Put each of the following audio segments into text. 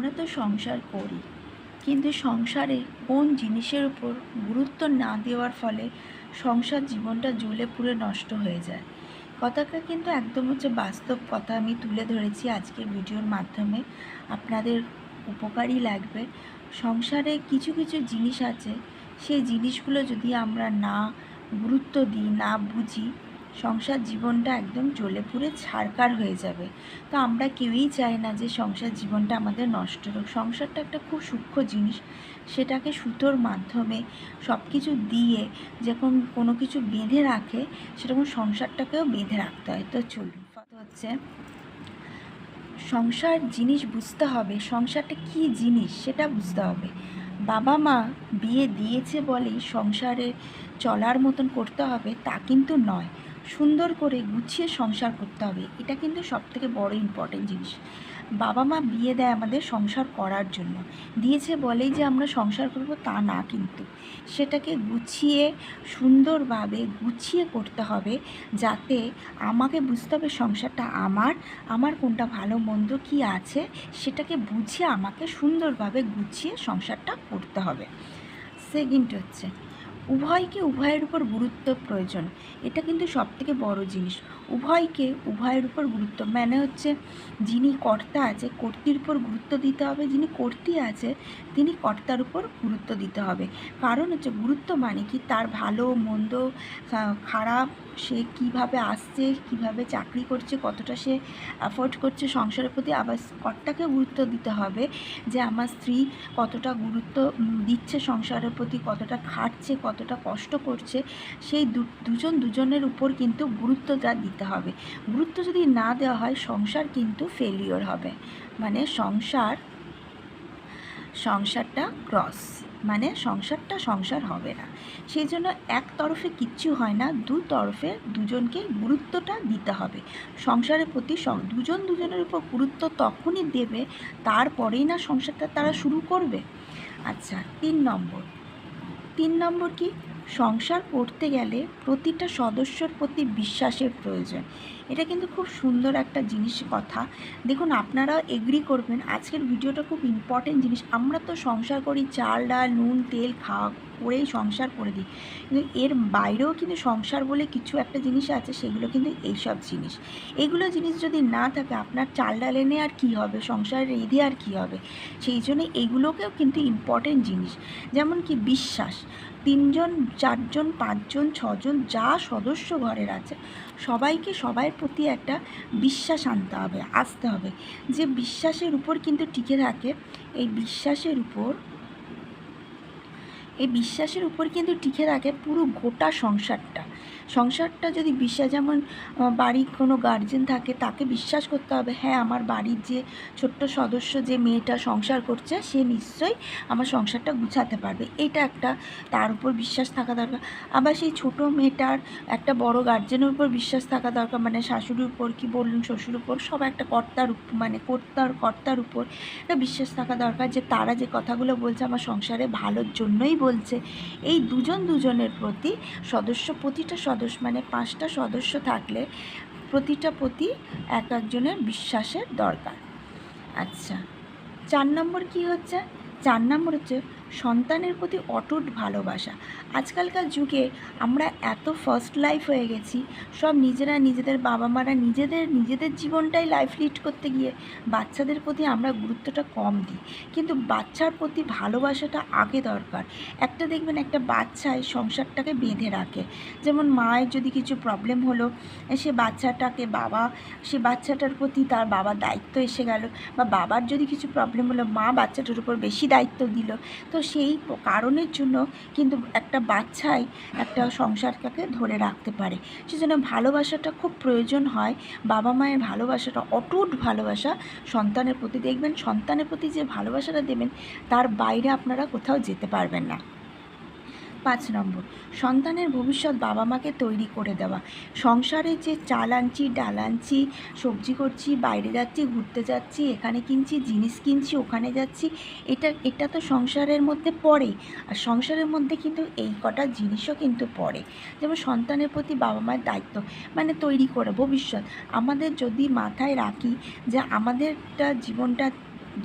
আমরা তো সংসার করি। কিন্তু সংসারে কোন জিনিসের উপর গুরুত্ব না দেওয়ার ফলে সংসার জীবনটা জ্বলে পুড়ে নষ্ট হয়ে যায়। কথাটা কিন্তু একদম হচ্ছে বাস্তব কথা। আমি তুলে ধরেছি আজকের ভিডিওর মাধ্যমে। আপনাদের উপকারই লাগবে। সংসারে কিছু কিছু জিনিস আছে। সেই জিনিসগুলো যদি আমরা না গুরুত্ব দিই, না বুঝি সংসার জীবনটা একদম জ্বলে পুড়ে ছাড়কার হয়ে যাবে। তো আমরা কেউই চাই না যে সংসার জীবনটা আমাদের নষ্ট হোক। সংসারটা একটা খুব সূক্ষ্ম জিনিস। সেটাকে সুতোর মাধ্যমে সব কিছু দিয়ে যখন কোনো কিছু বেঁধে রাখে, সেরকম সংসারটাকেও বেঁধে রাখতে হয়। তো চলুন হচ্ছে, সংসার জিনিস বুঝতে হবে। সংসারটা কী জিনিস সেটা বুঝতে হবে। বাবা মা বিয়ে দিয়েছে বলেই সংসারে চলার মতন করতে হবে, তা কিন্তু নয়। সুন্দর করে গুছিয়ে সংসার করতে হবে। এটা কিন্তু সবথেকে বড় ইম্পর্টেন্ট জিনিস। বাবা মা বিয়ে দেয় আমাদের সংসার করার জন্য। দিয়েছে বলেই যে আমরা সংসার করব তা না কিন্তু। সেটাকে গুছিয়ে সুন্দরভাবে গুছিয়ে করতে হবে যাতে আমাকে বুঝতে হবে সংসারটা আমার আমার কোনটা ভালো মন্দ কী আছে, সেটাকে বুঝিয়ে আমাকে সুন্দরভাবে গুছিয়ে সংসারটা করতে হবে। সেকেন্ড হচ্ছে উভয়কে উভয়ের উপর গুরুত্ব প্রয়োজন। এটা কিন্তু সবথেকে বড় জিনিস। উভয়কে উভয়ের উপর গুরুত্ব মানে হচ্ছে যিনি কর্তা আছে, কর্তির উপর গুরুত্ব দিতে হবে, যিনি কর্তি আছে, তিনি কর্তার উপর গুরুত্ব দিতে হবে। কারণ হচ্ছে গুরুত্ব মানে কি? তার ভালো, মন্দ খারাপ সে কীভাবে আসছে, কীভাবে চাকরি করছে, কতটা সে অ্যাফোর্ড করছে সংসারের প্রতি আবার কর্তাকে গুরুত্ব দিতে হবে যে আমার স্ত্রী কতটা গুরুত্ব দিচ্ছে সংসারের প্রতি, কতটা খাটছে, কতটা কষ্ট করছে। সেই দুজন দুজনের উপর কিন্তু গুরুত্বটা দিতে হবে। গুরুত্ব যদি না দেওয়া হয় সংসার কিন্তু ফেলিওর হবে। মানে সংসার, সংসারটা ক্রস মানে সংসারটা সংসার হবে না। সেই জন্য এক তরফে কিচ্ছু হয় না, দু তরফে দুজনকে গুরুত্বটা দিতে হবে। সংসারের প্রতি দুজন দুজনের উপর গুরুত্ব তখনই দেবে তারপরেই না সংসারটা তারা শুরু করবে। আচ্ছা তিন নম্বর। তিন নম্বর কি? সংসার করতে গেলে প্রতিটা সদস্যর প্রতি বিশ্বাসের প্রয়োজন। এটা কিন্তু খুব সুন্দর একটা জিনিস কথা। দেখুন, আপনারা এগ্রি করবেন, আজকের ভিডিওটা খুব ইম্পর্টেন্ট জিনিস। আমরা তো সংসার করি, চাল, ডাল, নুন, তেল, খাওয়া করেই সংসার করে দিই। কিন্তু এর বাইরেও কিন্তু সংসার বলে কিছু একটা জিনিস আছে, সেগুলো কিন্তু এইসব জিনিস। এগুলো জিনিস যদি না থাকে, আপনার চাল, ডাল এনে আর কী হবে? সংসার রেঁধে আর কী হবে? সেই জন্য এগুলোকেও কিন্তু ইম্পর্টেন্ট জিনিস। যেমন কি বিশ্বাস। তিনজন, চারজন, পাঁচজন, ছজন, যা সদস্য ঘরের আছে, সবাইকে সবার প্রতি একটা বিশ্বাস আনতে হবে, আসতে হবে। যে বিশ্বাসের উপর কিন্তু টিকে থাকে, এই বিশ্বাসের উপর, এই বিশ্বাসের উপর কিন্তু টিকে থাকে পুরো গোটা সংসারটা। সংসারটা যদি বিশ্বাস, যেমন বাড়ির কোনো গার্জেন থাকে, তাকে বিশ্বাস করতে হবে হ্যাঁ আমার বাড়ির যে ছোট্ট সদস্য, যে মেয়েটা সংসার করছে, সে নিশ্চয়ই আমার সংসারটা গুছাতে পারবে। এটা একটা, তার উপর বিশ্বাস থাকা দরকার। আবার সেই ছোট মেয়েটার একটা বড় গার্জেনের উপর বিশ্বাস থাকা দরকার মানে শাশুড়ির উপর কি বললেন শ্বশুর উপর, সব একটা কর্তার মানে কর্তার কর্তার উপর একটা বিশ্বাস থাকা দরকার যে তারা যে কথাগুলো বলছে, আমার সংসারে ভালোর জন্যই বলছে। এই দুজন দুজনের প্রতি সদস্য, প্রতিটা সদস্য মানে পাঁচটা সদস্য থাকলে প্রতিটা প্রতি এক একজনের বিশ্বাসের দরকার। আচ্ছা চার নম্বর কি হচ্ছে? চার নম্বর হচ্ছে সন্তানের প্রতি অটুট ভালোবাসা। আজকালকার যুগে আমরা এত ফার্স্ট লাইফ হয়ে গেছি, সব নিজেরা নিজেদের বাবা মারা নিজেদের নিজেদের জীবনটাই লাইফ লিড করতে গিয়ে বাচ্চাদের প্রতি আমরা গুরুত্বটা কম দিই। কিন্তু বাচ্চার প্রতি ভালোবাসাটা আগে দরকার। একটা দেখবেন একটা বাচ্চায় সংসারটাকে বেঁধে রাখে। যেমন মায়ের যদি কিছু প্রবলেম হলো, সে বাচ্চাটাকে বাবা, সে বাচ্চাটার প্রতি তার বাবার দায়িত্ব এসে গেল বা বাবার যদি কিছু প্রবলেম হলো, মা বাচ্চাটার উপর বেশি দায়িত্ব দিল, তো সেই কারণের জন্য কিন্তু একটা বাচ্চাই একটা সংসারটাকে ধরে রাখতে পারে। সেজন্য ভালোবাসাটা খুব প্রয়োজন হয়। বাবা মায়ের ভালোবাসাটা, অটুট ভালোবাসা সন্তানের প্রতি। দেখবেন সন্তানের প্রতি যে ভালোবাসাটা দেবেন, তার বাইরে আপনারা কোথাও যেতে পারবেন না। পাঁচ নম্বর, সন্তানের ভবিষ্যৎ বাবা মাকে তৈরি করে দেওয়া। সংসারে যে চাল আনছি, ডাল আনছি, সবজি করছি, বাইরে যাচ্ছি, ঘুরতে যাচ্ছি, এখানে কিনছি, জিনিস কিনছি, ওখানে যাচ্ছি, এটা এটা তো সংসারের মধ্যে পড়ে আর সংসারের মধ্যে কিন্তু এই কটা জিনিসও কিন্তু পড়ে। যেমন সন্তানের প্রতি বাবা মায়ের দায়িত্ব মানে তৈরি করে ভবিষ্যৎ। আমাদের যদি মাথায় রাখি যে আমাদেরটা জীবনটা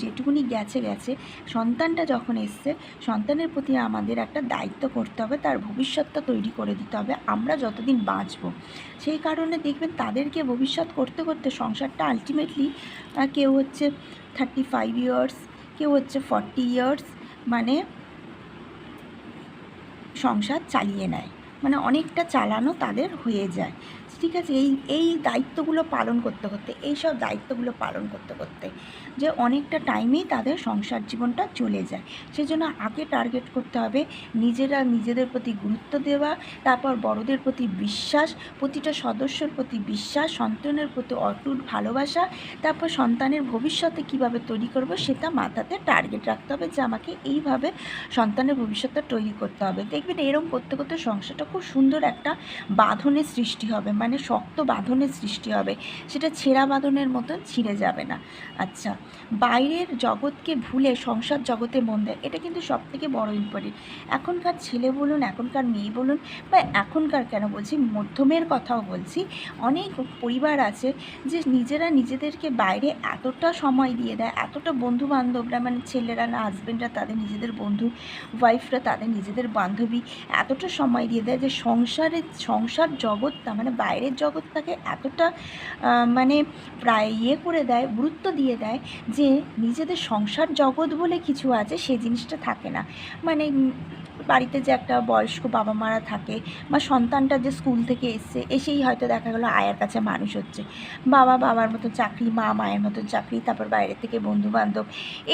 যেটুকুনি গেছে গেছে। সন্তানটা যখন এসছে, সন্তানের প্রতি আমাদের একটা দায়িত্ব করতে হবে, তার ভবিষ্যৎটা তৈরি করে দিতে হবে, আমরা যতদিন বাঁচব। সেই কারণে দেখবেন তাদেরকে ভবিষ্যৎ করতে করতে সংসারটা আলটিমেটলি কেউ হচ্ছে থার্টি ফাইভ ইয়ার্স কেউ হচ্ছে ফর্টি ইয়ার্স মানে সংসার চালিয়ে নেয়। মানে অনেকটা চালানো তাদের হয়ে যায়। ঠিক আছে, এই এই দায়িত্বগুলো পালন করতে করতে, এই সব দায়িত্বগুলো পালন করতে করতে যে অনেকটা টাইমেই তাদের সংসার জীবনটা চলে যায়। সেজন্য আগে টার্গেট করতে হবে নিজেরা নিজেদের প্রতি গুরুত্ব দেওয়া, তারপর বড়দের প্রতি বিশ্বাস, প্রতিটা সদস্যর প্রতি বিশ্বাস, সন্তানের প্রতি অটুট ভালোবাসা, তারপর সন্তানের ভবিষ্যতে কীভাবে তৈরি করব সেটা মাথাতে টার্গেট রাখতে হবে যে আমাকে এইভাবে সন্তানের ভবিষ্যৎটা তৈরি করতে হবে। দেখবেন এরকম করতে করতে সংসারটা খুব সুন্দর একটা বাঁধনের সৃষ্টি হবে। মানে শক্ত বাঁধনের সৃষ্টি হবে। সেটা ছেঁড়া বাঁধনের মতন ছিঁড়ে যাবে না। আচ্ছা বাইরের জগৎকে ভুলে সংসার জগতে মন দেয়, এটা কিন্তু সব থেকে বড় ইম্পর্টেন্ট এখনকার ছেলে বলুন, এখনকার মেয়ে বলুন, বা এখনকার কেন বলছি, মধ্যমের কথাও বলছি, অনেক পরিবার আছে যে নিজেরা নিজেদেরকে বাইরে এতটা সময় দিয়ে দেয়, এতটা বন্ধু বান্ধবরা মানে ছেলেরা না হাজব্যান্ডরা তাদের নিজেদের বন্ধু ওয়াইফরা তাদের নিজেদের বান্ধবী, এতটা সময় দিয়ে দেয় যে সংসারের, সংসার জগৎটা মানে বাইরের জগৎটাকে এতটা মানে প্রায় ইয়ে করে দেয়, গুরুত্ব দিয়ে দেয় যে নিজেদের সংসার জগৎ বলে কিছু আছে সেই জিনিসটা থাকে না। মানে বাড়িতে যে একটা বয়স্ক বাবা মারা থাকে বা সন্তানটা যে স্কুল থেকে এসছে, এসেই হয়তো দেখা গেলো আয়ার কাছে মানুষ হচ্ছে। বাবা বাবার মতো চাকরি, মা মায়ের মতো চাকরি, তারপর বাইরে থেকে বন্ধু বান্ধব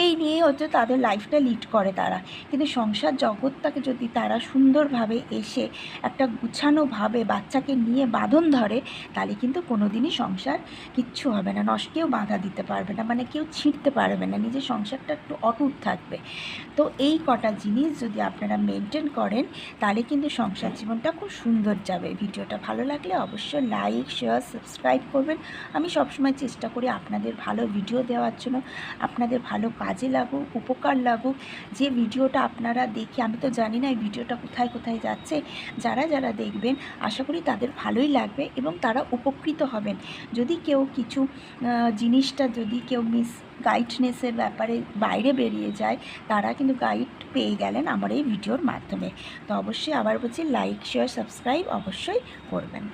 এই নিয়ে হচ্ছে তাদের লাইফটা লিড করে তারা। কিন্তু সংসার জগৎটাকে যদি তারা সুন্দরভাবে এসে একটা গুছানোভাবে বাচ্চাকে নিয়ে বাঁধন ধরে, তাহলে কিন্তু কোনো দিনই সংসার কিচ্ছু হবে না। নষ্ট কেউ বাধা দিতে পারবে না মানে কেউ ছিঁড়তে পারবে না। নিজের সংসারটা একটু অটুট থাকবে। তো এই কটা জিনিস যদি আপনারা মেনটেন করেন, তাহলে কিন্তু সংসার জীবনটা খুব সুন্দর যাবে। ভিডিওটা ভালো লাগলে অবশ্যই লাইক শেয়ার সাবস্ক্রাইব করবেন। আমি সবসময় চেষ্টা করি আপনাদের ভালো ভিডিও দেওয়ার জন্য, আপনাদের ভালো কাজে লাগুক, উপকার লাগুক। যে ভিডিওটা আপনারা দেখে, আমি তো জানি না এই ভিডিওটা কোথায় কোথায় যাচ্ছে। যারা যারা দেখবেন, আশা করি তাদের ভালোই লাগবে এবং তারা উপকৃত হবেন। যদি কেউ কিছু জিনিসটা যদি কেউ মিস গাইডনেসের ব্যাপারে বাইরে বেরিয়ে যায়, তারা কিন্তু গাইড পেয়ে গেলেন আমার এই ভিডিওর মাধ্যমে তো অবশ্যই আবার বলছি লাইক শেয়ার সাবস্ক্রাইব অবশ্যই করবেন.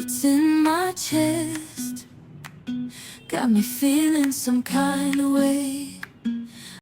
It's in my chest. Got me feeling some kind of way.